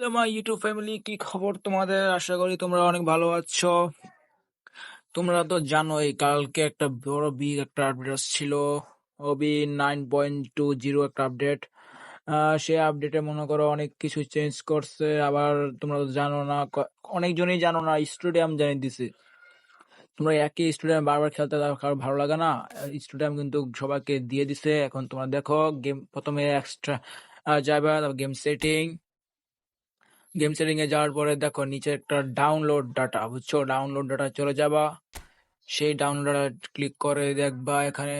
Hello my YouTube family, কি খবর তোমাদের? আশা করি তোমরা অনেক ভালো আছো। তোমরা তো জানোই, কালকে একটা বড় বিগ একটা আপডেট ছিল OB nine point two zero একটা আপডেট সে আপডেটে মনে করো অনেক কিছু চেঞ্জ করছে। আবার তোমরা তো জানো না অনেকজনই জানো না স্টেডিয়াম জানিয়ে দিছে। তোমরা একই স্টেডিয়াম বারবার খেলতে কারও ভালো লাগে না। স্টেডিয়াম কিন্তু সবাইকে দিয়ে দিছে। এখন তোমরা দেখো গেম প্রথমে এক্সট্রা যাবে গেম সেটিং গেম সেটিং এ যাওয়ার পরে দেখো নিচে একটা ডাউনলোড ডাটা বুঝছ? ডাউনলোড ডাটা চলে যাবা। সেই ডাউনলোড ডাটা ক্লিক করে দেখবা এখানে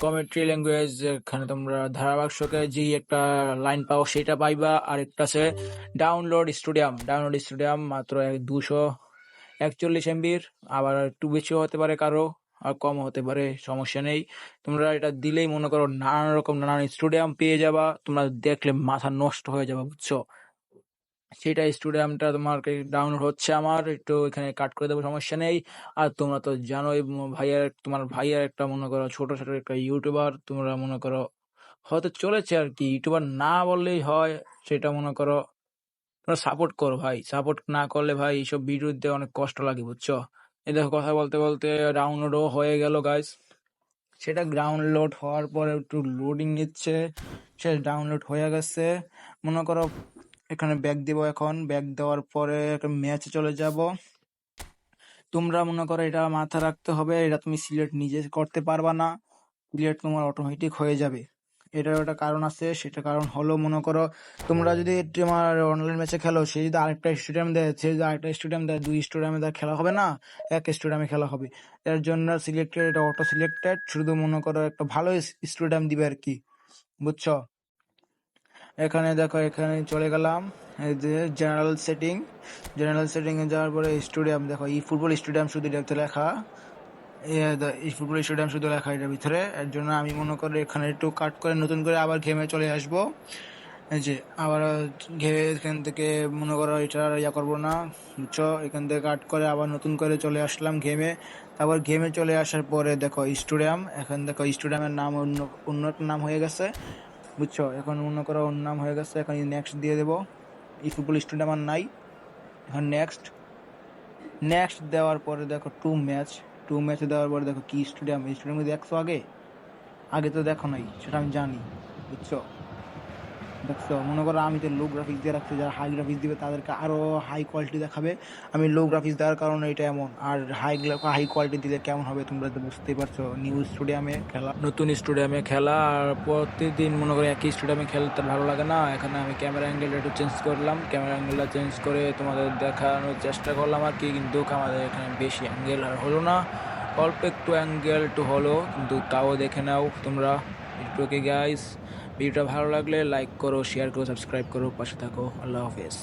কমেন্ট্রি ল্যাঙ্গুয়েজ এখানে তোমরা ধারাবাক্সকে যে একটা লাইন পাও সেটা পাইবা। আর একটা আছে ডাউনলোড স্টুডিয়াম ডাউনলোড স্টুডিয়াম মাত্র দুশো একচল্লিশ এমবির আবার একটু বেশি হতে পারে কারও, আর কম হতে পারে, সমস্যা নেই। তোমরা এটা দিলেই মনে করো নানান রকম নানান স্টুডিয়াম পেয়ে যাবা। তোমরা দেখলে মাথা নষ্ট হয়ে যাবে, বুঝছ? সেটা স্টুডিয়ামটা তোমার ডাউনলোড হচ্ছে আমার, একটু এখানে কাট করে দেবো, সমস্যা নেই। আর তোমরা তো জানোই ভাইয়ার, তোমার ভাইয়ার একটা মনে করো ছোট ছোট একটা ইউটিউবার তোমরা মনে করো, হয়তো চলেছে আর কি। ইউটিউবার না বললেই হয়, সেটা মনে করো, তোমরা সাপোর্ট করো ভাই। সাপোর্ট না করলে ভাই, এইসব ভিডিও অনেক কষ্ট লাগে, বুঝছ? এই দেখো কথা বলতে বলতে ডাউনলোডও হয়ে গেল গাইস সেটা ডাউনলোড হওয়ার পরে একটু লোডিং নিচ্ছে, সে ডাউনলোড হয়ে গেছে। মনে করো এখানে ব্যাক দিব এখন। ব্যাক দেওয়ার পরে একটা ম্যাচে চলে যাব। তোমরা মনে করো এটা মাথা রাখতে হবে, এটা তুমি সিলেক্ট নিজে করতে পারবা না। সিলেক্ট তোমার অটোমেটিক হয়ে যাবে। এটার একটা কারণ আছে সেটা কারণ হলো মনে করো তোমরা যদি তোমার অনলাইন ম্যাচে খেলো, সে যদি আরেকটা স্টেডিয়াম দেয়, সে যদি আরেকটা স্টেডিয়াম দেয়, দুই স্টেডিয়ামে তার খেলা হবে না, এক স্টেডিয়ামে খেলা হবে। এর জন্য সিলেক্টেড এটা অটো সিলেক্টেড শুধু মনে করো একটা ভালো স্টেডিয়াম দিবে আর কি। বুঝছ? এখানে দেখো, এখানে চলে গেলাম। জেনারেল সেটিং জেনারেল সেটিং এ যাওয়ার পরে স্টেডিয়াম দেখো ই ফুটবল স্টেডিয়াম শুধু এটাতে লেখা। ফুটবল স্টেডিয়াম শুধু লেখা এটার ভিতরে। এর জন্য আমি মনে করি এখানে একটু কাট করে নতুন করে আবার গেমে চলে আসব। যে, আবার ঘেমে এখান থেকে মনে করো এটা আর ইয়া করব না, বুঝছ? এখান থেকে কাট করে আবার নতুন করে চলে আসলাম গেমে তারপর গেমে চলে আসার পরে দেখো স্টেডিয়াম এখন দেখো স্টেডিয়ামের নাম অন্য অন্য নাম হয়ে গেছে। বুঝছ? এখন মনে করো ওর নাম হয়ে গেছে, এখন নেক্সট দিয়ে দেবো। এই ফুটবল স্টুডেন্ট আমার নাই। এখন নেক্সট নেক্সট দেওয়ার পরে দেখো টু ম্যাচ টু ম্যাচ দেওয়ার পরে দেখো কি স্টেডিয়াম এই স্টেডিয়ামে দেখছ আগে? আগে তো দেখো নাই, সেটা আমি জানি, বুঝছ? দেখছ? মনে করো আমি তো লো গ্রাফিক্স দিয়ে রাখছি, যারা হাই গ্রাফিক্স দিবে তাদেরকে আরও হাই কোয়ালিটি দেখাবে। আমি লো গ্রাফিক্স দেওয়ার কারণে এটা এমন। আর হাই হাই কোয়ালিটি দিলে কেমন হবে তোমরা তো বুঝতেই পারছ। নিউ স্টেডিয়ামে খেলা। নতুন স্টেডিয়ামে খেলা, আর প্রতিদিন মনে করো একই স্টেডিয়ামে খেলতে ভালো লাগে না। এখানে আমি ক্যামেরা অ্যাঙ্গেলটা একটু চেঞ্জ করলাম। ক্যামেরা অ্যাঙ্গেলটা চেঞ্জ করে তোমাদের দেখানোর চেষ্টা করলাম আর কি, কিন্তু আমাদের এখানে বেশি অ্যাঙ্গেল আর হলো না। অল্প একটু অ্যাঙ্গেল একটু হলো, কিন্তু তাও দেখে নাও তোমরা। ওকে গাইস ভিডিওটা ভালো লাগলে লাইক করো শেয়ার করো সাবস্ক্রাইব করো, পাশে থাকো. আল্লাহ হাফেজ।